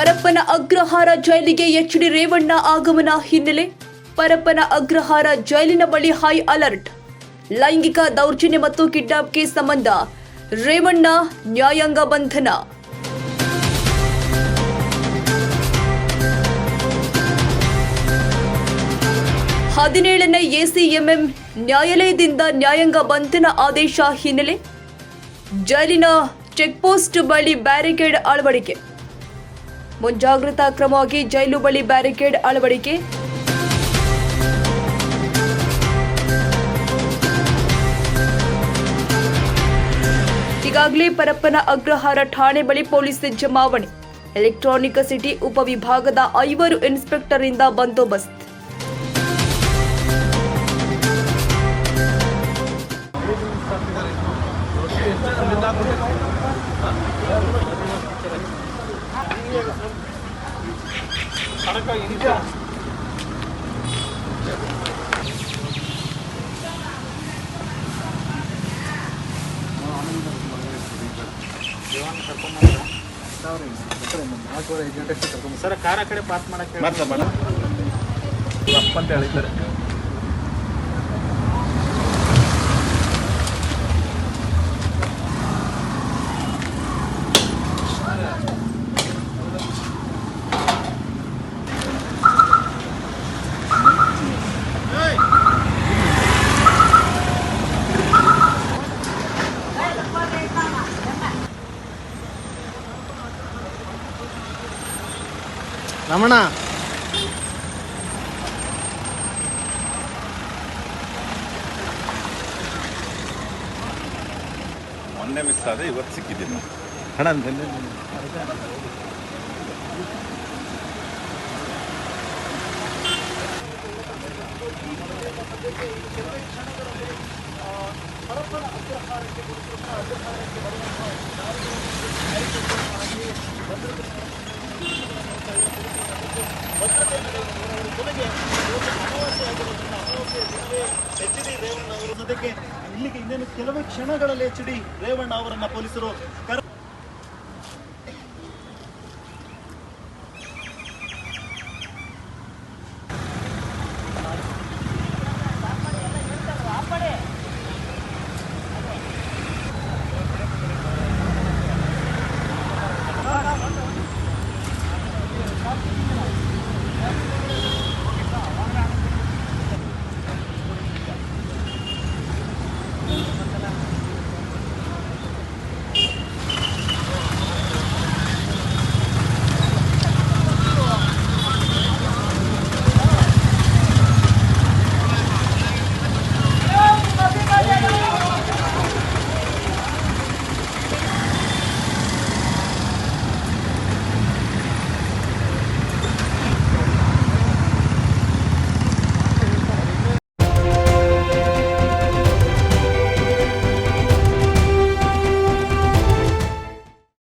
ಪರಪ್ಪನ ಅಗ್ರಹಾರ ಜೈಲಿಗೆ H D Revanna ಆಗಮನ ಹಿನ್ನೆಲೆ ಪರಪ್ಪನ ಅಗ್ರಹಾರ ಜೈಲಿನ ಬಳಿ ಹೈ ಅಲರ್ಟ್. ಲೈಂಗಿಕ ದೌರ್ಜನ್ಯ ಮತ್ತು ಕಿಡ್ನಾಪ್ ಕೇಸ್ ಸಂಬಂಧ ರೇವಣ್ಣ ನ್ಯಾಯಾಂಗ ಬಂಧನ. ಹದಿನೇಳನೇ ಎಸಿಎಂಎಂ ನ್ಯಾಯಾಲಯದಿಂದ ನ್ಯಾಯಾಂಗ ಬಂಧನ ಆದೇಶ ಹಿನ್ನೆಲೆ ಜೈಲಿನ ಚೆಕ್ಪೋಸ್ಟ್ ಬಳಿ ಬ್ಯಾರಿಕೇಡ್ ಅಳವಡಿಕೆ. ಮುಂಜಾಗ್ರತಾ ಕ್ರಮವಾಗಿ ಜೈಲು ಬಳಿ ಬ್ಯಾರಿಕೇಡ್ ಅಳವಡಿಕೆ. ಈಗಾಗಲೇ ಪರಪ್ಪನ ಅಗ್ರಹಾರ ಠಾಣೆ ಬಳಿ ಪೊಲೀಸ್ ಜಮಾವಣೆ. ಎಲೆಕ್ಟ್ರಾನಿಕ್ ಸಿಟಿ ಉಪವಿಭಾಗದ ಐವರು ಇನ್ಸ್ಪೆಕ್ಟರ್ ಇಂದ ಬಂದೋಬಸ್ತ್. ಸರ್ ಕಾರ್ ಆ ಕಡೆ ಪಾಸ್ ಮಾಡಕ್ಕೆ ಮಾಡ್ತಾ ಮಾಡ ಅಪ್ಪ ಅಂತ ಹೇಳಿದ್ದಾರೆ ರಮಣ. ಮೊನ್ನೆ ಮಿಸ್ ಆದ್ರೆ ಇವತ್ತು ಸಿಕ್ಕಿದ್ದೀನಿ. ಹಣ ನೆನ್ನೆ. ಎಚ್ ಡಿ ರೇವಣ್ಣ ಅವರ ಜೊತೆಗೆ ಇಲ್ಲಿಗೆ ಇನ್ನೇನು ಕೆಲವೇ ಕ್ಷಣಗಳಲ್ಲಿ ಎಚ್ ಡಿ ರೇವಣ್ಣ ಅವರನ್ನ ಪೊಲೀಸರು ಕರೆ